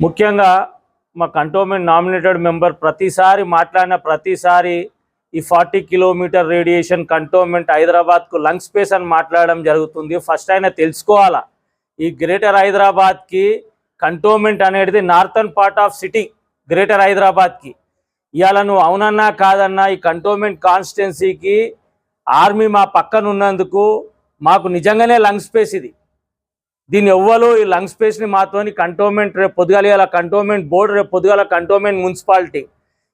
ముఖ్యంగా మా cantonment nominated member ప్రతిసారి మాట్లాడిన ప్రతిసారి ఈ ఫార్టీ కిలోమీటర్ రేడియేషన్ కంటోన్మెంట్ హైదరాబాద్కు లంగ్ స్పేస్ అని మాట్లాడడం జరుగుతుంది. ఫస్ట్ అయినా తెలుసుకోవాలా ఈ గ్రేటర్ హైదరాబాద్కి కంటోన్మెంట్ అనేది northern part of city greater హైదరాబాద్కి. ఇవాళ నువ్వు అవునన్నా కాదన్నా ఈ కంటోన్మెంట్ కాన్స్టిట్యున్సీకి ఆర్మీ మా పక్కన ఉన్నందుకు మాకు నిజంగానే లంగ్ స్పేస్ ఇది. దీన్ని ఎవ్వరు ఈ లంగ్ స్పేస్ని మాతోని కంటోన్మెంట్ రేపు పొద్దుగాల ఇలా కంటోన్మెంట్ బోర్డు రేపు పొద్దుగాల కంటోన్మెంట్ మున్సిపాలిటీ.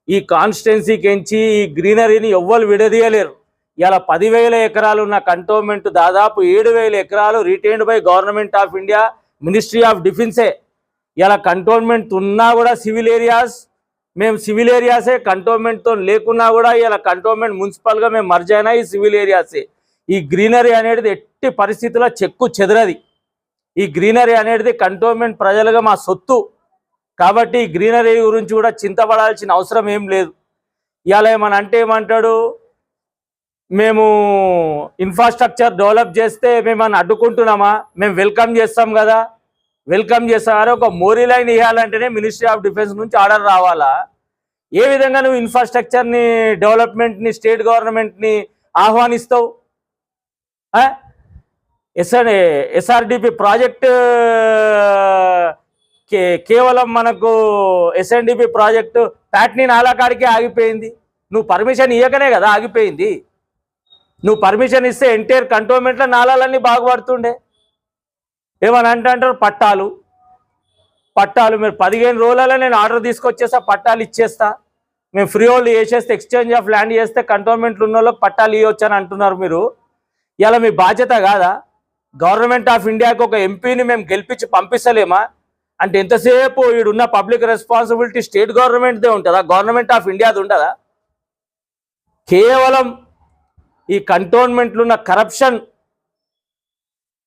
ఈ కాన్స్టిట్యున్సీకి ఎంచి ఈ గ్రీనరీని ఎవ్వరు విడదీయలేరు. ఇలా పదివేల ఎకరాలు ఉన్న కంటోన్మెంట్ దాదాపు ఏడు వేల ఎకరాలు retained by government of India ministry of డిఫెన్సే ఇలా కంటోన్మెంట్ ఉన్నా కూడా సివిల్ ఏరియాస్ మేము సివిల్ ఏరియాసే కంటోన్మెంట్తో లేకున్నా కూడా ఇలా కంటోన్మెంట్ మున్సిపల్గా మేము మర్జ్ అయినా ఈ సివిల్ ఏరియాసే ఈ గ్రీనరీ అనేది ఎట్టి పరిస్థితుల్లో చెక్కు చెదరది. ఈ గ్రీనరీ అనేది కంటోన్మెంట్ ప్రజలుగా మా సొత్తు. కాబట్టి ఈ గ్రీనరీ గురించి కూడా చింతపడాల్సిన అవసరం ఏం లేదు. ఇవాళ ఏమని అంటే ఏమంటాడు? మేము ఇన్ఫ్రాస్ట్రక్చర్ డెవలప్ చేస్తే మేమని అడ్డుకుంటున్నామా? మేము వెల్కమ్ చేస్తాం కదా. వెల్కమ్ చేస్తామని ఒక మోరీ లైన్ ఇవ్వాలంటేనే మినిస్ట్రీ ఆఫ్ డిఫెన్స్ నుంచి ఆర్డర్ రావాలా? ఏ విధంగా నువ్వు ఇన్ఫ్రాస్ట్రక్చర్ని డెవలప్మెంట్ని స్టేట్ గవర్నమెంట్ని ఆహ్వానిస్తావు? ఎస్ఆర్ ఎస్ఆర్డిపి ప్రాజెక్ట్ కే కేవలం మనకు ఎస్ఎన్డిపి ప్రాజెక్టు ప్యాట్నీ నాలాకాడికే ఆగిపోయింది. నువ్వు పర్మిషన్ ఇవ్వకనే కదా ఆగిపోయింది. నువ్వు పర్మిషన్ ఇస్తే ఎన్టీఆర్ కంటోన్మెంట్లో నాలాలన్నీ బాగుపడుతుండే. ఏమని అంటే అంటారు? పట్టాలు. పట్టాలు మీరు పదిహేను రోజులలో నేను ఆర్డర్ తీసుకొచ్చేస్తా పట్టాలు ఇచ్చేస్తా. మేము ఫ్రీ హోల్డ్ చేసేస్తే ఎక్స్చేంజ్ ఆఫ్ ల్యాండ్ చేస్తే కంటోన్మెంట్లు ఉన్న వాళ్ళకి పట్టాలు ఇవ్వచ్చు అని అంటున్నారు మీరు. ఇలా మీ బాధ్యత కాదా? గవర్నమెంట్ ఆఫ్ ఇండియాకి ఒక ఎంపీని మేము గెలిపించి పంపిస్తలేమా? అంటే ఎంతసేపు ఈడున్న పబ్లిక్ రెస్పాన్సిబిలిటీ స్టేట్ గవర్నమెంట్దే ఉంటుందా? గవర్నమెంట్ ఆఫ్ ఇండియాది ఉండదా? కేవలం ఈ కంటోన్మెంట్లు ఉన్న కరప్షన్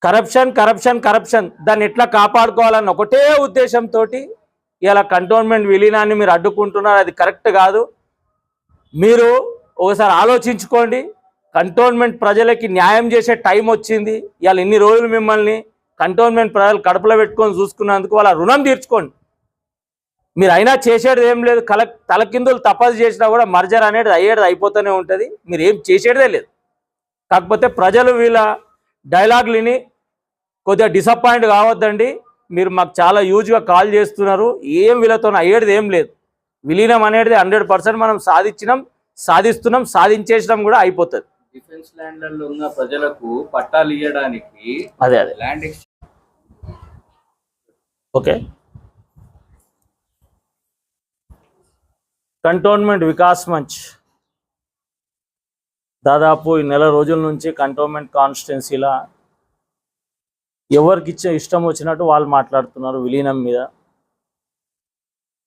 కరప్షన్ కరప్షన్ కరప్షన్ దాన్ని ఎట్లా కాపాడుకోవాలన్న ఒకటే ఉద్దేశంతో ఇలా కంటోన్మెంట్ విలీనాన్ని మీరు అడ్డుకుంటున్నారు. అది కరెక్ట్ కాదు. మీరు ఒకసారి ఆలోచించుకోండి. కంటోన్మెంట్ ప్రజలకి న్యాయం చేసే టైం వచ్చింది. ఇవాళ ఇన్ని రోజులు మిమ్మల్ని కంటోన్మెంట్ ప్రజలు కడుపులో పెట్టుకొని చూసుకున్నందుకు వాళ్ళ రుణం తీర్చుకోండి. మీరు అయినా చేసేది ఏం లేదు. కల తలకిందులు తపస్సు చేసినా కూడా మర్జర్ అనేది అయ్యేది అయిపోతూనే ఉంటుంది. మీరు ఏం చేసేదే లేదు. కాకపోతే ప్రజలు వీళ్ళ డైలాగ్లని కొద్దిగా డిసప్పాయింట్ కావద్దండి. మీరు మాకు చాలా యూజ్గా కాల్ చేస్తున్నారు. ఏం వీళ్ళతో అయ్యేది ఏం లేదు. విలీనం అనేది హండ్రెడ్ పర్సెంట్ మనం సాధించినాం సాధిస్తున్నాం సాధించేసినాం కూడా అయిపోతుంది. డిఫెన్స్ ల్యాండ్లలో ఉన్న ప్రజలకు పట్టాలు ఇవ్వడానికి అదే అదే. Land okay. Cantonment Vikas Manch. దాదాపు ఈ నెల రోజుల నుంచి కంటోన్మెంట్ కాన్స్టిట్యున్సీలా ఎవరికి ఇచ్చే ఇష్టం వచ్చినట్టు వాళ్ళు మాట్లాడుతున్నారు విలీనం మీద.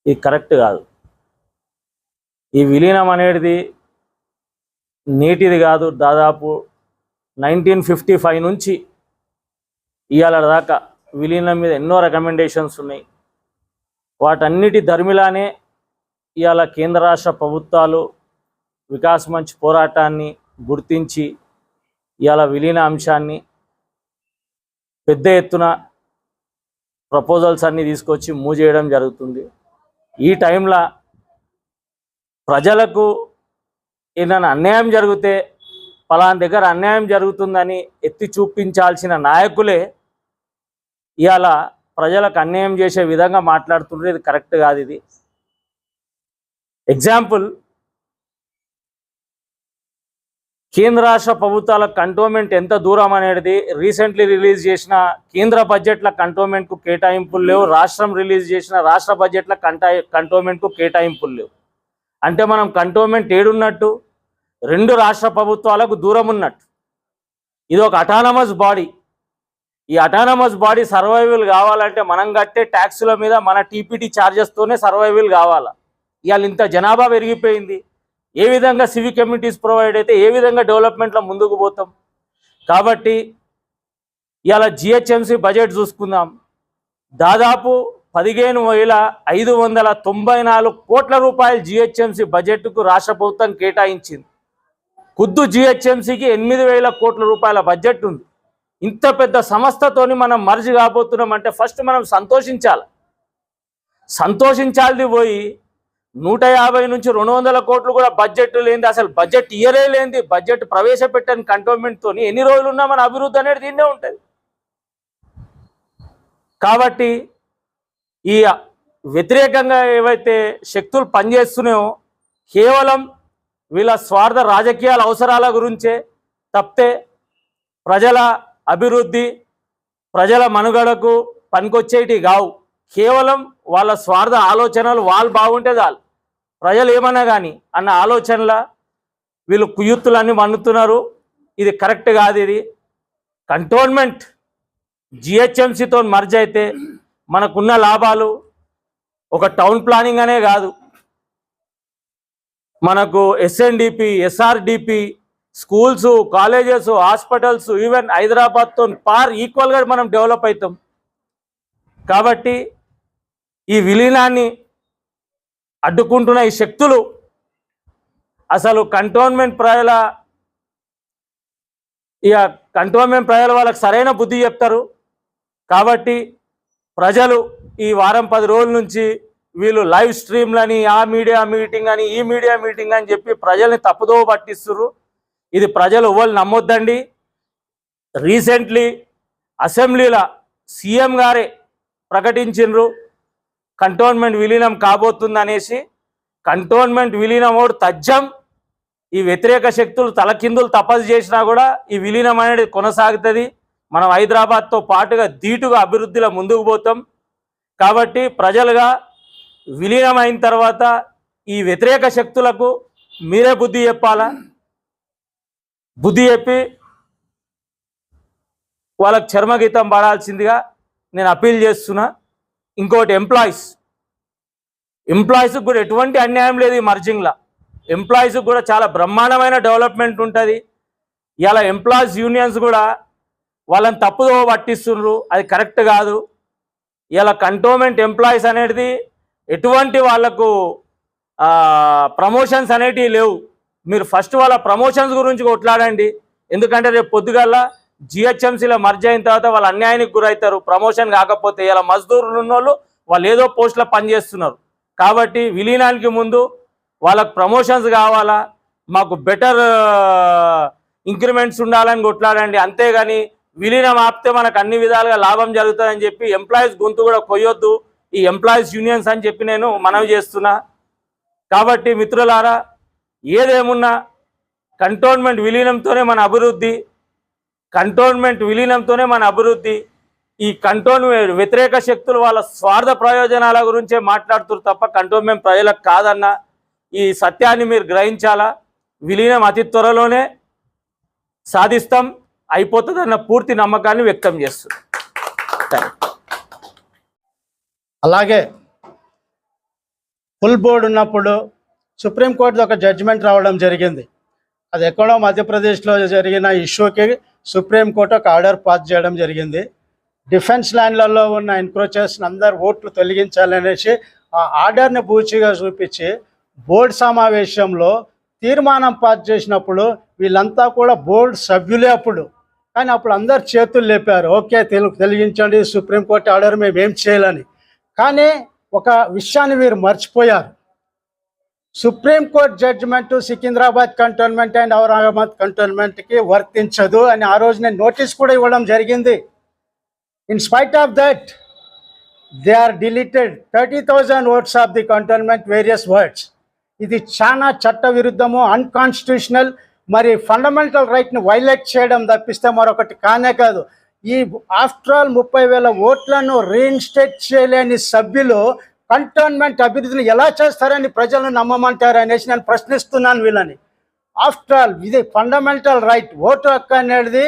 ఇది కరెక్ట్ కాదు. ఈ విలీనం అనేది నేటిది కాదు దాదాపు నైన్టీన్ ఫిఫ్టీ ఫైవ్ నుంచి ఇవాళ దాకా విలీనం మీద ఎన్నో రికమెండేషన్స్ ఉన్నాయి. వాటన్నిటి ధర్మిలానే ఇవాళ కేంద్ర రాష్ట్ర ప్రభుత్వాలు వికాస్ మంచ్ పోరాటాన్ని గుర్తించి ఇవాళ విలీన అంశాన్ని పెద్ద ఎత్తున ప్రపోజల్స్ అన్నీ తీసుకొచ్చి మూవ్ చేయడం జరుగుతుంది. ఈ టైంలో ప్రజలకు ఏదైనా అన్యాయం జరిగితే పలానా దగ్గర అన్యాయం జరుగుతుందని ఎత్తి చూపించాల్సిన నాయకులే ఇవాళ ప్రజలకు అన్యాయం చేసే విధంగా మాట్లాడుతుంటే ఇది కరెక్ట్ కాదు ఇది. ఎగ్జాంపుల్ కేంద్ర రాష్ట్ర ప్రభుత్వాల కంటోన్మెంట్ ఎంత దూరం అనేది రీసెంట్లీ రిలీజ్ చేసిన కేంద్ర బడ్జెట్ల కంటోన్మెంట్కు కేటాయింపులు లేవు. రాష్ట్రం రిలీజ్ చేసిన రాష్ట్ర బడ్జెట్ల కంటా కంటోన్మెంట్కు కేటాయింపులు లేవు. అంటే మనం కంటోన్మెంట్ ఏడున్నట్టు రెండు రాష్ట్ర ప్రభుత్వాలకు దూరం ఉన్నట్టు. ఇది ఒక అటానమస్ బాడీ ఈ అటానమస్ బాడీ సర్వైవల్ కావాలంటే మనం కట్టే ట్యాక్సుల మీద మన టీపీటీ ఛార్జెస్తోనే సర్వైవల్ కావాలా? ఇవాళ ఇంత జనాభా పెరిగిపోయింది. ఏ విధంగా సివిక్ కమ్యూనిటీస్ ప్రొవైడ్ అయితే ఏ విధంగా డెవలప్మెంట్లో ముందుకు పోతాం? కాబట్టి ఇవాళ జిహెచ్ఎంసీ బడ్జెట్ చూసుకుందాం. దాదాపు పదిహేను వేల ఐదు వందల తొంభై నాలుగు కోట్ల రూపాయలు జిహెచ్ఎంసీ బడ్జెట్కు రాష్ట్ర ప్రభుత్వం కేటాయించింది. ఖుద్దు జిహెచ్ఎంసీకి ఎనిమిది వేల కోట్ల రూపాయల బడ్జెట్ ఉంది. ఇంత పెద్ద సంస్థతోని మనం మర్జి కాబోతున్నాం అంటే ఫస్ట్ మనం సంతోషించాలి. సంతోషించాల్ది పోయి నూట యాభై నుంచి రెండు వందల కోట్లు కూడా బడ్జెట్ లేనిది అసలు బడ్జెట్ ఇయరే లేనిది బడ్జెట్ ప్రవేశపెట్టని కంటోన్మెంట్తో ఎన్ని రోజులు ఉన్నా మన అభివృద్ధి అనేది దీన్నే ఉంటుంది. కాబట్టి ఈ వ్యతిరేకంగా ఏవైతే శక్తులు పనిచేస్తున్నాయో కేవలం వీళ్ళ స్వార్థ రాజకీయాల అవసరాల గురించే తప్పితే ప్రజల అభివృద్ధి ప్రజల మనుగడకు పనికొచ్చేటి కావు. కేవలం వాళ్ళ స్వార్థ ఆలోచనలు వాళ్ళు బాగుంటే చాలు. ప్రజలు ఏమన్నా కానీ అన్న ఆలోచనల వీళ్ళు కుయుత్తులన్నీ మన్నుతున్నారు. ఇది కరెక్ట్ కాదు ఇది. కంటోన్మెంట్ జిహెచ్ఎంసీతో మర్జ్ అయితే మనకున్న లాభాలు ఒక టౌన్ ప్లానింగ్ అనే కాదు. మనకు SNDP SRDP schools colleges hospitals even హైదరాబాద్తో పార్ ఈక్వల్గా మనం డెవలప్ అవుతాం. కాబట్టి ఈ విలీనాన్ని అడ్డుకుంటున్న ఈ శక్తులు అసలు కంటోన్మెంట్ ప్రజల ఇక కంటోన్మెంట్ ప్రజలు వాళ్ళకి సరైన బుద్ధి చెప్తారు. కాబట్టి ప్రజలు ఈ వారం పది రోజుల నుంచి వీళ్ళు లైవ్ స్ట్రీమ్లని ఆ మీడియా మీటింగ్ అని ఈ మీడియా మీటింగ్ అని చెప్పి ప్రజల్ని తప్పుదోవ పట్టిస్తున్నారు ఇది ప్రజలు ఎవరు నమ్మొద్దండి. రీసెంట్లీ అసెంబ్లీలో సీఎం గారే ప్రకటించిండ్రు. కంటోన్మెంట్ విలీనం కాబోతుంది అనేసి కంటోన్మెంట్ విలీనం ఓడు తజ్జం ఈ వ్యతిరేక శక్తులు తలకిందులు తపస్సు చేసినా కూడా ఈ విలీనం అనేది కొనసాగుతుంది. మనం హైదరాబాద్తో పాటుగా ధీటుగా అభివృద్ధిలో ముందుకు పోతాం. కాబట్టి ప్రజలుగా విలీనం అయిన తర్వాత ఈ వ్యతిరేక శక్తులకు మీరే బుద్ధి చెప్పాలా? బుద్ధి చెప్పి వాళ్ళకి చర్మగీతం పాడాల్సిందిగా నేను అప్పీల్ చేస్తున్నా. ఇంకోటి ఎంప్లాయీస్ ఎంప్లాయీస్కి కూడా ఎటువంటి అన్యాయం లేదు ఈ మర్జింగ్లో. ఎంప్లాయీస్కి కూడా చాలా బ్రహ్మాండమైన డెవలప్మెంట్ ఉంటుంది. ఇలా ఎంప్లాయీస్ యూనియన్స్ కూడా వాళ్ళని తప్పుదో పట్టిస్తున్నారు అది కరెక్ట్ కాదు. ఇలా కంటోన్మెంట్ ఎంప్లాయీస్ అనేది ఎటువంటి వాళ్ళకు ప్రమోషన్స్ అనేటివి లేవు. మీరు ఫస్ట్ వాళ్ళ ప్రమోషన్స్ గురించి కొట్లాడండి. ఎందుకంటే రేపు పొద్దుగల్లా జిహెచ్ఎంసీలో మర్జ్ అయిన తర్వాత వాళ్ళు అన్యాయానికి గురవుతారు. ప్రమోషన్ కాకపోతే ఇలా మజ్దూరులు ఉన్నోళ్ళు వాళ్ళు ఏదో పోస్టులో పనిచేస్తున్నారు కాబట్టి విలీనానికి ముందు వాళ్ళకు ప్రమోషన్స్ కావాలా? మాకు బెటర్ ఇంక్రిమెంట్స్ ఉండాలని కొట్లాడండి. అంతేగాని విలీనం ఆపితే మనకు అన్ని విధాలుగా లాభం జరుగుతుందని చెప్పి ఎంప్లాయీస్ గొంతు కూడా కొయ్యొద్దు. ఈ ఎంప్లాయీస్ యూనియన్స్ అని చెప్పి నేను మనవి చేస్తున్నా. కాబట్టి మిత్రులారా ఏదేమున్నా కంటోన్మెంట్ విలీనంతోనే మన అభివృద్ధి కంటోన్మెంట్ విలీనంతోనే మన అభివృద్ధి ఈ కంటోన్మెంట్ వ్యతిరేక శక్తులు వాళ్ళ స్వార్థ ప్రయోజనాల గురించే మాట్లాడుతురు తప్ప కంటోన్మెంట్ ప్రజలకు కాదన్న. ఈ సత్యాన్ని మీరు గ్రహించాలా? విలీనం అతి త్వరలోనే సాధిస్తాం అయిపోతుందన్న పూర్తి నమ్మకాన్ని వ్యక్తం చేస్తుంది థ్యాంక్ యూ. అలాగే ఫుల్ బోర్డ్ ఉన్నప్పుడు సుప్రీంకోర్టు ఒక జడ్జిమెంట్ రావడం జరిగింది. అది ఎక్కడో మధ్యప్రదేశ్లో జరిగిన ఇష్యూకి సుప్రీంకోర్టు ఒక ఆర్డర్ పాస్ చేయడం జరిగింది. డిఫెన్స్ ల్యాండ్లలో ఉన్న ఎన్క్రోచెస్ అందరు ఓట్లు తొలగించాలనేసి ఆ ఆర్డర్ని బూచిగా చూపించి బోర్డు సమావేశంలో తీర్మానం పాస్ చేసినప్పుడు వీళ్ళంతా కూడా బోర్డు సభ్యులే అప్పుడు. కానీ అప్పుడు అందరు చేతులు లేపారు. ఓకే తెలు తొలగించండి సుప్రీంకోర్టు ఆర్డర్ మేము ఏం చేయాలని. కానీ ఒక విషయాన్ని వీరు మర్చిపోయారు. Supreme court judgement Secunderabad cantonment and Aurangabad కంటోన్మెంట్కి వర్తించదు అని ఆ రోజు నేను నోటీస్ కూడా ఇవ్వడం జరిగింది. In spite of that they are deleted thirty thousand wards of the cantonment various wards. ఇది చాలా చట్ట విరుద్ధము అన్కాన్స్టిట్యూషనల్ మరి ఫండమెంటల్ రైట్ని వైలేట్ చేయడం తప్పిస్తే మరొకటి కానే కాదు. ఈ ఆఫ్టర్ ఆల్ ముప్పై వేల ఓట్లను రీఇన్స్టేట్ చేయలేని సభ్యులు కంటోన్మెంట్ అభివృద్ధిని ఎలా చేస్తారని ప్రజలను నమ్మమంటారు అనేసి నేను ప్రశ్నిస్తున్నాను వీళ్ళని. ఆఫ్టర్ ఆల్ ఇది ఫండమెంటల్ రైట్ ఓటు హక్కు అనేది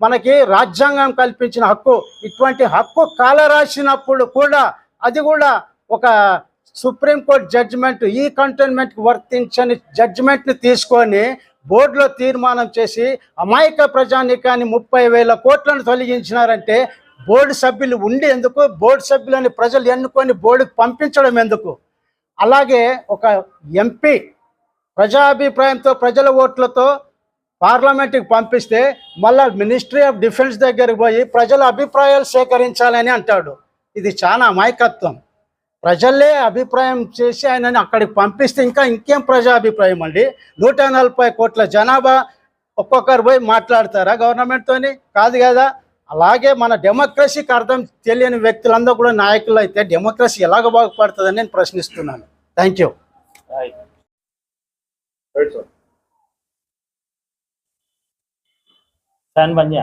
మనకి రాజ్యాంగం కల్పించిన హక్కు. ఇటువంటి హక్కు కాల రాసినప్పుడు కూడా అది కూడా ఒక సుప్రీంకోర్టు జడ్జిమెంట్ ఈ కంటోన్మెంట్కి వర్తించని జడ్జిమెంట్ని తీసుకొని బోర్డులో తీర్మానం చేసి అమాయక ప్రజానికాన్ని ముప్పై వేల కోట్లను తొలగించినారంటే బోర్డు సభ్యులు ఉండి ఎందుకు? బోర్డు సభ్యులని ప్రజలు ఎన్నుకొని బోర్డుకు పంపించడం ఎందుకు? అలాగే ఒక ఎంపీ ప్రజాభిప్రాయంతో ప్రజల ఓట్లతో పార్లమెంట్కి పంపిస్తే మళ్ళా మినిస్ట్రీ ఆఫ్ డిఫెన్స్ దగ్గరికి పోయి ప్రజల అభిప్రాయాలు సేకరించాలని అంటాడు. ఇది చాలా అమాయకత్వం. ప్రజలే అభిప్రాయం చేసి ఆయనని అక్కడికి పంపిస్తే ఇంకా ఇంకేం ప్రజా అభిప్రాయం అండి? నూట నలభై కోట్ల జనాభా ఒక్కొక్కరు పోయి మాట్లాడతారా గవర్నమెంట్తోని కాదు కదా. అలాగే మన డెమోక్రసీకి అర్థం తెలియని వ్యక్తులందరూ కూడా నాయకులు అయితే డెమోక్రసీ ఎలాగ బాగుపడుతుందని నేను ప్రశ్నిస్తున్నాను. థ్యాంక్ యూ ఫ్యాన్ బంద్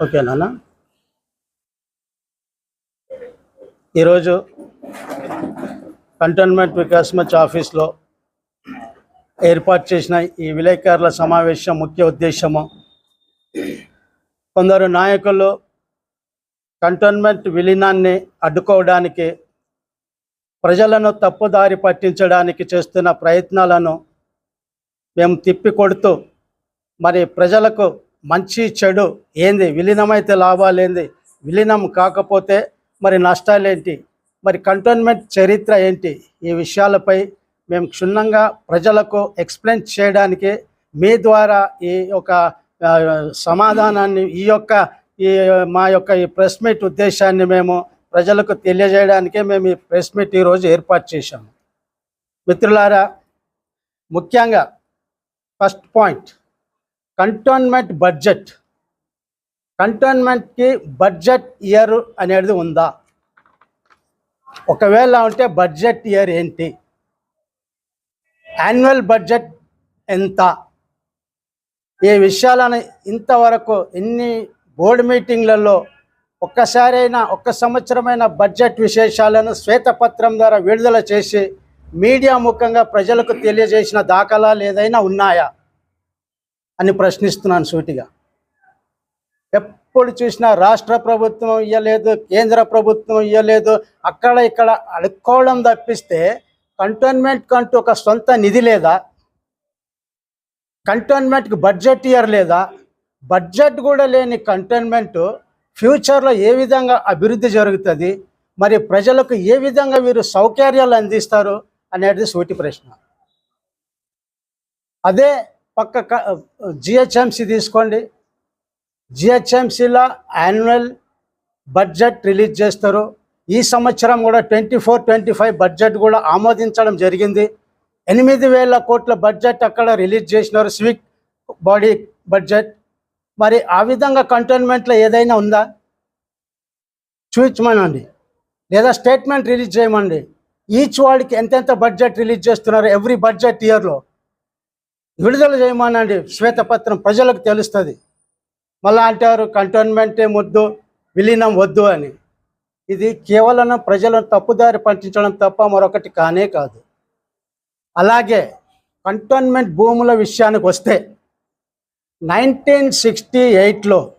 ఓకే నాన్న. ఈరోజు కంటోన్మెంట్ వికాస్ మచ్ ఆఫీస్లో ఏర్పాటు చేసిన ఈ విలేకరుల సమావేశం ముఖ్య ఉద్దేశము కొందరు నాయకులు కంటోన్మెంట్ విలీనాన్ని అడ్డుకోవడానికి ప్రజలను తప్పుదారి పట్టించడానికి చేస్తున్న ప్రయత్నాలను మేము తిప్పికొడుతూ మరి ప్రజలకు మంచి చెడు ఏంది? విలీనమైతే లాభాలేంది విలీనం కాకపోతే మరి నష్టాలేంటి? మరి కంటోన్మెంట్ చరిత్ర ఏంటి? ఈ విషయాలపై మేము క్షుణ్ణంగా ప్రజలకు ఎక్స్ప్లెయిన్ చేయడానికి మీ ద్వారా ఈ యొక్క సమాధానాన్ని ఈ యొక్క ఈ మా యొక్క ఈ ప్రెస్ మీట్ ఉద్దేశాన్ని మేము ప్రజలకు తెలియజేయడానికే మేము ఈ ప్రెస్ మీట్ ఈరోజు ఏర్పాటు చేశాము. మిత్రులారా ముఖ్యంగా ఫస్ట్ పాయింట్ కంటోన్మెంట్ బడ్జెట్. కంటోన్మెంట్కి బడ్జెట్ ఇయర్ అనేది ఉందా? ఒకవేళ ఉంటే బడ్జెట్ ఇయర్ ఏంటి? యాన్యువల్ బడ్జెట్ ఎంత? ఈ విషయాలను ఇంతవరకు ఎన్ని బోర్డు మీటింగ్లలో ఒక్కసారైనా ఒక్క సంవత్సరమైన బడ్జెట్ విశేషాలను శ్వేతపత్రం ద్వారా విడుదల చేసి మీడియా ముఖంగా ప్రజలకు తెలియజేసిన దాఖలాలు ఏదైనా ఉన్నాయా? అని ప్రశ్నిస్తున్నాను సూటిగా. ఎప్పుడు చూసినా రాష్ట్ర ప్రభుత్వం ఇవ్వలేదు కేంద్ర ప్రభుత్వం ఇవ్వలేదు అక్కడ ఇక్కడ అడుక్కోవడం తప్పిస్తే కంటోన్మెంట్ కంటూ ఒక సొంత నిధి లేదా? కంటోన్మెంట్కి బడ్జెట్ ఇయర్ లేదా? బడ్జెట్ కూడా లేని కంటోన్మెంట్ ఫ్యూచర్లో ఏ విధంగా అభివృద్ధి జరుగుతుంది? మరి ప్రజలకు ఏ విధంగా వీరు సౌకర్యాలు అందిస్తారు? అనేది సూటి ప్రశ్న. అదే పక్క జిహెచ్ఎంసి తీసుకోండి. జిహెచ్ఎంసీలో యాన్యువల్ బడ్జెట్ రిలీజ్ చేస్తారు. ఈ సంవత్సరం కూడా twenty four twenty five budget కూడా ఆమోదించడం జరిగింది. ఎనిమిది వేల కోట్ల బడ్జెట్ అక్కడ రిలీజ్ చేసినారు స్విక్ బాడీ బడ్జెట్. మరి ఆ విధంగా కంటోన్మెంట్లో ఏదైనా ఉందా? చూపించమనండి. లేదా స్టేట్మెంట్ రిలీజ్ చేయమండి. ఈచ్ వాడికి ఎంతెంత బడ్జెట్ రిలీజ్ చేస్తున్నారు ఎవ్రీ బడ్జెట్ ఇయర్లో? విడుదల చేయమనండి. శ్వేతపత్రం ప్రజలకు తెలుస్తుంది. మళ్ళా అంటారు కంటోన్మెంటే ముద్దు విలీనం వద్దు అని. ఇది కేవలం ప్రజలను తప్పుదారి పట్టించడం తప్ప మరొకటి కానే కాదు. అలాగే కంటోన్మెంట్ భూముల విషయానికి వస్తే నైన్టీన్ సిక్స్టీ ఎయిట్లో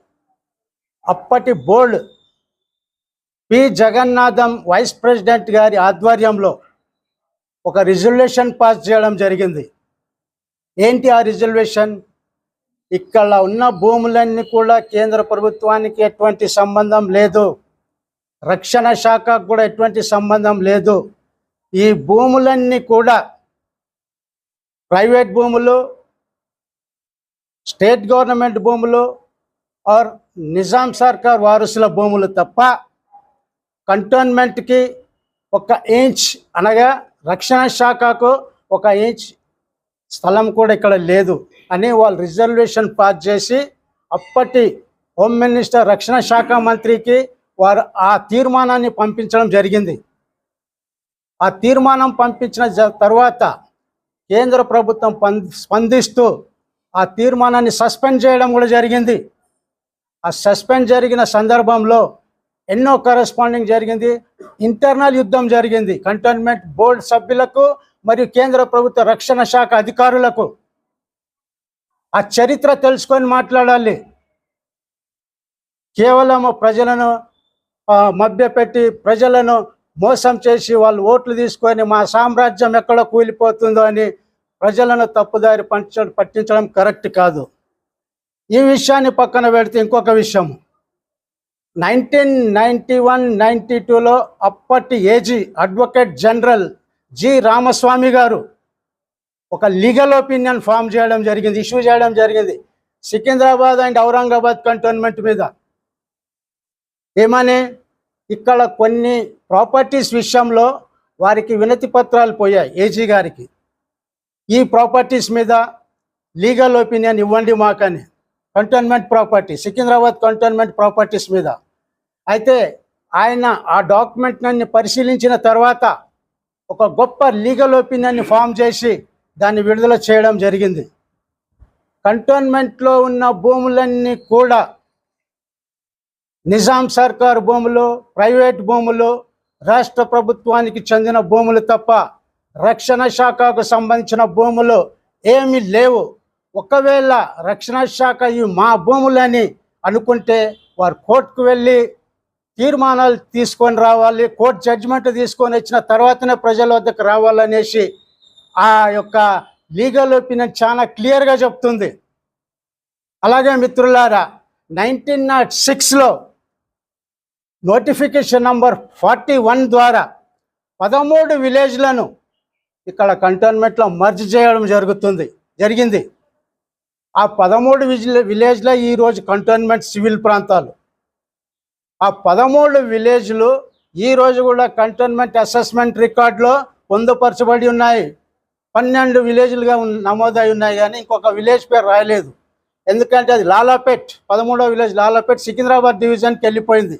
అప్పటి board P. Jagannatham vice president గారి ఆధ్వర్యంలో ఒక రిజల్యూషన్ పాస్ చేయడం జరిగింది. ఏంటి ఆ రిజర్వేషన్ ఇక్కడ ఉన్న భూములన్నీ కూడా కేంద్ర ప్రభుత్వానికి ఎటువంటి సంబంధం లేదు. రక్షణ శాఖకు కూడా ఎటువంటి సంబంధం లేదు. ఈ భూములన్నీ కూడా ప్రైవేట్ భూములు స్టేట్ గవర్నమెంట్ భూములు ఆర్ నిజాం సర్కార్ వారసుల భూములు తప్ప కంటోన్మెంట్కి ఒక ఇంచ్ అనగా రక్షణ శాఖకు ఒక ఇంచ్ స్థలం కూడా ఇక్కడ లేదు అని వాళ్ళు రిజర్వేషన్ పాస్ చేసి అప్పటి హోమ్ మినిస్టర్ రక్షణ శాఖ మంత్రికి వారు ఆ తీర్మానాన్ని పంపించడం జరిగింది. ఆ తీర్మానం పంపించిన తర్వాత కేంద్ర ప్రభుత్వం స్పందిస్తూ ఆ తీర్మానాన్ని సస్పెండ్ చేయడం కూడా జరిగింది. ఆ సస్పెండ్ జరిగిన సందర్భంలో ఎన్నో కరెస్పాండింగ్ జరిగింది. ఇంటర్నల్ యుద్ధం జరిగింది. కంటోన్మెంట్ బోర్డు సభ్యులకు మరియు కేంద్ర ప్రభుత్వ రక్షణ శాఖ అధికారులకు ఆ చరిత్ర తెలుసుకొని మాట్లాడాలి. కేవలం ప్రజలను మభ్యపెట్టి ప్రజలను మోసం చేసి వాళ్ళు ఓట్లు తీసుకొని మా సామ్రాజ్యం ఎక్కడ కూలిపోతుందో అని ప్రజలను తప్పుదారి పంచ పట్టించడం కరెక్ట్ కాదు. ఈ విషయాన్ని పక్కన పెడితే ఇంకొక విషయం నైన్టీన్ నైంటీ వన్ నైంటీ టూలో అప్పటి AG advocate general G Ramaswamy గారు ఒక లీగల్ ఒపీనియన్ ఫామ్ చేయడం జరిగింది ఇష్యూ చేయడం జరిగింది. సికింద్రాబాద్ అండ్ ఔరంగాబాద్ కంటోన్మెంట్ మీద. ఏమని? ఇక్కడ కొన్ని ప్రాపర్టీస్ విషయంలో వారికి వినతి పత్రాలు పోయాయి ఏజీ గారికి. ఈ ప్రాపర్టీస్ మీద లీగల్ ఒపీనియన్ ఇవ్వండి మాకని. Cantonment property Secunderabad cantonment properties మీద. అయితే ఆయన ఆ డాక్యుమెంట్ నన్ను పరిశీలించిన తర్వాత ఒక గొప్ప లీగల్ ఒపీనియన్ని ఫామ్ చేసి దాన్ని విడుదల చేయడం జరిగింది. కంటోన్మెంట్లో ఉన్న భూములన్నీ కూడా నిజాం సర్కారు భూములు ప్రైవేట్ భూములు రాష్ట్ర ప్రభుత్వానికి చెందిన భూములు తప్ప రక్షణ శాఖకు సంబంధించిన భూములు ఏమీ లేవు. ఒకవేళ రక్షణ శాఖ ఈ మా భూములని అనుకుంటే వారు కోర్టుకు వెళ్ళి తీర్మానాలు తీసుకొని రావాలి కోర్టు జడ్జిమెంట్ తీసుకొని వచ్చిన తర్వాతనే ప్రజల వద్దకు రావాలనేసి ఆ యొక్క లీగల్ ఒపీనియన్ చాలా క్లియర్గా చెప్తుంది. అలాగే మిత్రులారా నైన్టీన్ నాట్ సిక్స్లో నోటిఫికేషన్ నంబర్ ఫార్టీ వన్ ద్వారా పదమూడు విలేజ్లను ఇక్కడ కంటోన్మెంట్లో మర్జ్ చేయడం జరుగుతుంది జరిగింది. ఆ పదమూడు విజిల్ విలేజ్లో ఈరోజు కంటోన్మెంట్ సివిల్ ప్రాంతాలు. పదమూడు విలేజ్లు ఈ రోజు కూడా కంటోన్మెంట్ అసెస్మెంట్ రికార్డులో పొందుపరచబడి ఉన్నాయి. పన్నెండు విలేజ్లుగా నమోదై ఉన్నాయి కానీ ఇంకొక విలేజ్ పేరు రాయలేదు. ఎందుకంటే అది లాలాపేట్ పదమూడో విలేజ్ లాలాపేట్ సికింద్రాబాద్ డివిజన్కి వెళ్ళిపోయింది.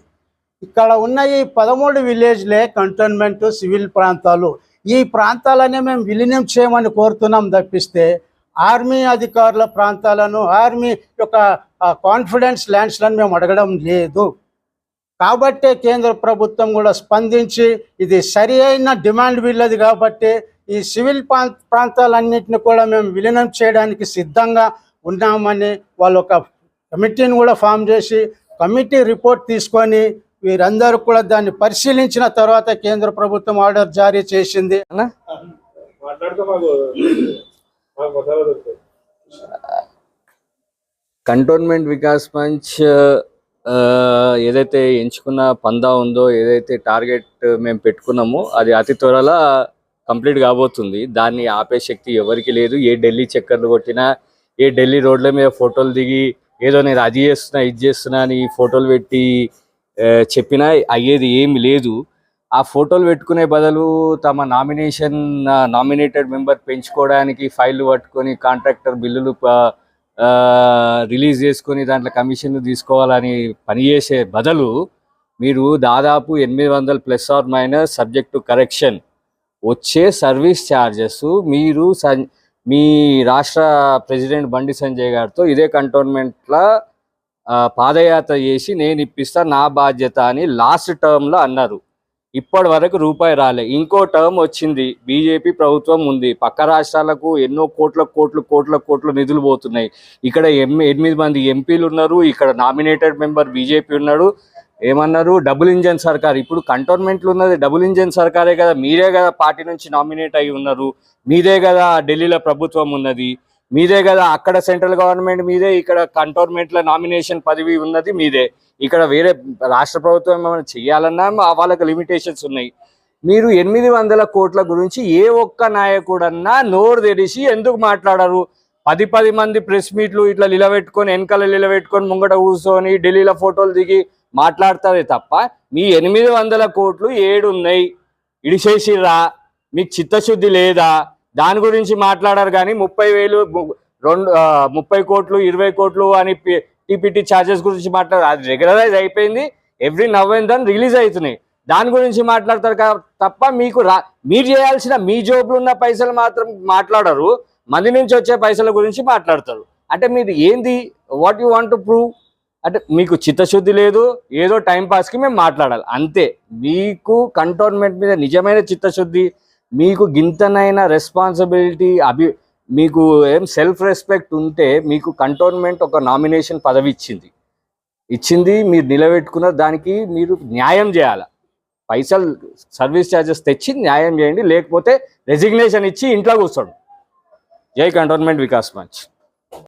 ఇక్కడ ఉన్న ఈ పదమూడు విలేజ్లే కంటోన్మెంట్ సివిల్ ప్రాంతాలు. ఈ ప్రాంతాలనే మేము విలీనం చేయమని కోరుతున్నాం తప్పిస్తే ఆర్మీ అధికారుల ప్రాంతాలను ఆర్మీ యొక్క కాన్ఫిడెన్స్ ల్యాండ్స్లను మేము అడగడం లేదు. కాబట్టే కేంద్ర ప్రభుత్వం కూడా స్పందించి ఇది సరి అయిన డిమాండ్ వీళ్ళది కాబట్టి ఈ సివిల్ ప్రాంత ప్రాంతాలన్నింటిని కూడా మేము విలీనం చేయడానికి సిద్ధంగా ఉన్నామని వాళ్ళు ఒక కమిటీని కూడా ఫామ్ చేసి కమిటీ రిపోర్ట్ తీసుకొని వీరందరూ కూడా దాన్ని పరిశీలించిన తర్వాత కేంద్ర ప్రభుత్వం ఆర్డర్ జారీ చేసింది. కంటోన్మెంట్ వికాస్ మంచ్ ఆ, ఏదైతే ఎంచుకున్న పందా ఉందో ఏదైతే టార్గెట్ మేము పెట్టుకున్నామో అది అతి త్వరలో కంప్లీట్ కాబోతుంది. దాన్ని ఆపే శక్తి ఎవరికి లేదు. ఏ ఢిల్లీ చక్కర్లు కొట్టినా ఏ ఢిల్లీ రోడ్ల మీద ఫోటోలు దిగి ఏదో నేను అది చేస్తున్నా ఇది చేస్తున్నా అని ఫోటోలు పెట్టి చెప్పినా అయ్యేది ఏమి లేదు. ఆ ఫోటోలు పెట్టుకునే బదులు తమ నామినేషన్ నామినేటెడ్ మెంబర్ పెంచుకోవడానికి ఫైళ్ళు పట్టుకొని కాంట్రాక్టర్ బిల్లులు రిలీజ్ చేసుకొని దాంట్లో కమిషన్ తీసుకోవాలని పనిచేసే బదులు మీరు దాదాపు ఎనిమిది వందల plus or minus subject to correction వచ్చే సర్వీస్ ఛార్జెస్ మీరు మీ రాష్ట్ర ప్రెసిడెంట్ బండి సంజయ్ గారితో ఇదే కంటోన్మెంట్లో పాదయాత్ర చేసి నేను ఇప్పిస్తా నా బాధ్యత అని లాస్ట్ టర్మ్లో అన్నారు. ఇప్పటి వరకు రూపాయి రాలే. ఇంకో టర్మ్ వచ్చింది. బీజేపీ ప్రభుత్వం ఉంది. పక్క రాష్ట్రాలకు ఎన్నో కోట్ల కోట్లు కోట్ల కోట్లు నిధులు పోతున్నాయి. ఇక్కడ ఎం ఎనిమిది మంది ఎంపీలు ఉన్నారు. ఇక్కడ నామినేటెడ్ మెంబర్ బీజేపీ ఉన్నాడు. ఏమన్నారు? డబుల్ ఇంజన్ సర్కార్. ఇప్పుడు కంటోన్మెంట్లు ఉన్నది డబుల్ ఇంజన్ సర్కారే కదా. మీరే కదా పార్టీ నుంచి నామినేట్ అయి ఉన్నారు. మీదే కదా ఢిల్లీలో ప్రభుత్వం ఉన్నది. మీదే కదా అక్కడ సెంట్రల్ గవర్నమెంట్ మీదే ఇక్కడ కంటోన్మెంట్ల నామినేషన్ పదవి ఉన్నది మీదే. ఇక్కడ వేరే రాష్ట్ర ప్రభుత్వం ఏమైనా చేయాలన్నా మా- వాళ్ళకి లిమిటేషన్స్ ఉన్నాయి. మీరు ఎనిమిది వందల కోట్ల గురించి ఏ ఒక్క నాయకుడన్నా నోరు తెరిచి ఎందుకు మాట్లాడరు? పది పది మంది ప్రెస్ మీట్లు ఇట్లా నిలబెట్టుకొని వెనకాల నిలబెట్టుకొని ముంగట కూర్చొని ఢిల్లీలో ఫోటోలు దిగి మాట్లాడతారే తప్ప మీ ఎనిమిది వందల కోట్లు ఏడు ఉన్నాయి ఇడిచేసిర్రా? మీకు చిత్తశుద్ధి లేదా? దాని గురించి మాట్లాడారు కానీ ముప్పై వేలు రెండు ముప్పై కోట్లు ఇరవై కోట్లు అని టీపీటీ ఛార్జెస్ గురించి మాట్లాడారు అది రెగ్యులరైజ్ అయిపోయింది. Every now and then release అవుతున్నాయి. దాని గురించి మాట్లాడతారు తప్ప మీకు రా మీరు చేయాల్సిన మీ జోబులు ఉన్న పైసలు మాత్రం మాట్లాడరు. మంది నుంచి వచ్చే పైసల గురించి మాట్లాడతారు. అంటే మీరు ఏంది? What you want to prove అంటే మీకు చిత్తశుద్ధి లేదు. ఏదో టైంపాస్కి మేము మాట్లాడాలి. అంతే. మీకు కంటోన్మెంట్ మీద నిజమైన చిత్తశుద్ధి మీకు గింతనైన రెస్పాన్సిబిలిటీ అభి మీకు ఏం సెల్ఫ్ రెస్పెక్ట్ ఉంటే మీకు కంటోన్మెంట్ ఒక నామినేషన్ పదవి ఇచ్చింది. ఇచ్చింది మీరు నిలబెట్టుకున్న దానికి మీరు న్యాయం చేయాలి? పైసలు సర్వీస్ ఛార్జెస్ తెచ్చి న్యాయం చేయండి లేకపోతే రెసిగ్నేషన్ ఇచ్చి ఇంట్లో కూర్చోండి. జై కంటోన్మెంట్ వికాస్ మంచ్.